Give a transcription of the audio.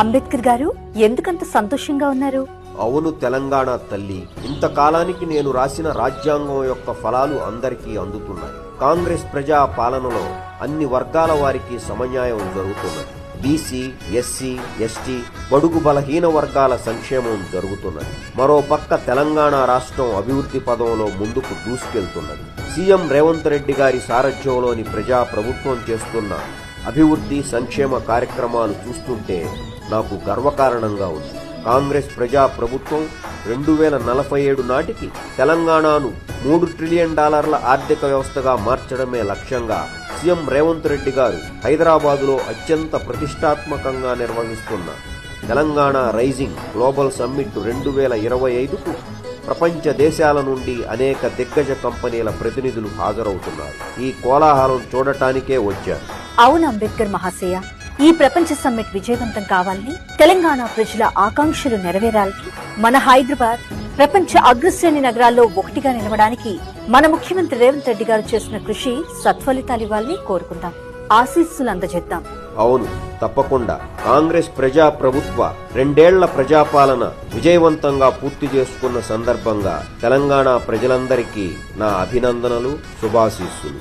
అంబేద్కర్ గారు ఎందుకంత సంతోషంగా ఉన్నారు? అవును తెలంగాణ తల్లి. ఇంతకాలానికి నేను రాసిన రాజ్యాంగం యొక్క ఫలాలు అందరికీ అందుతున్నాయి. కాంగ్రెస్ ప్రజా పాలనలో అన్ని వర్గాల వారికి సమన్యాయం జరుగుతున్నది. బీసీ ఎస్సీ ఎస్టీ బడుగు బలహీన వర్గాల సంక్షేమం జరుగుతున్నది. మరో పక్క తెలంగాణ రాష్ట్రం అభివృద్ధి పదంలో ముందుకు దూసుకెళ్తున్నది. సీఎం రేవంత్ రెడ్డి గారి సారథ్యంలోని ప్రజా ప్రభుత్వం చేస్తున్న అభివృద్ధి సంక్షేమ కార్యక్రమాలు చూస్తుంటే నాకు గర్వకారణంగా ఉంది. కాంగ్రెస్ ప్రజా ప్రభుత్వం రెండు వేల నలభై ఏడు నాటికి తెలంగాణను మూడు ట్రిలియన్ డాలర్ల ఆర్థిక వ్యవస్థగా మార్చడమే లక్ష్యంగా సీఎం రేవంత్ రెడ్డి గారు హైదరాబాదులో అత్యంత ప్రతిష్టాత్మకంగా నిర్వహిస్తున్న తెలంగాణ రైజింగ్ గ్లోబల్ సమ్మిట్ రెండు వేల ఇరవై ఐదుకు ప్రపంచ దేశాల నుండి అనేక దిగ్గజ కంపెనీల ప్రతినిధులు హాజరవుతున్నారు. ఈ కోలాహలం చూడటానికే వచ్చారు. అవును అంబేద్కర్ మహాశయ ఈ ప్రపంచ సమ్మిట్ విజయవంతం కావాలని తెలంగాణ ప్రజల ఆకాంక్షలు నెరవేరాలని మన హైదరాబాద్ ప్రపంచ అగ్రశ్రేణి నగరాల్లో ఒకటిగా నిలవడానికి మన ముఖ్యమంత్రి రేవంత్ రెడ్డి గారు చేసిన కృషి సత్ఫలితాలివ్వాలని కోరుకుందాం. ఆశీస్సులు అందజేద్దాం. అవును తప్పకుండా. కాంగ్రెస్ ప్రజా ప్రభుత్వ రెండేళ్ళ ప్రజాపాలన విజయవంతంగా పూర్తి చేసుకున్న సందర్భంగా తెలంగాణ ప్రజలందరికీ నా అభినందనలు శుభాశీస్సులు.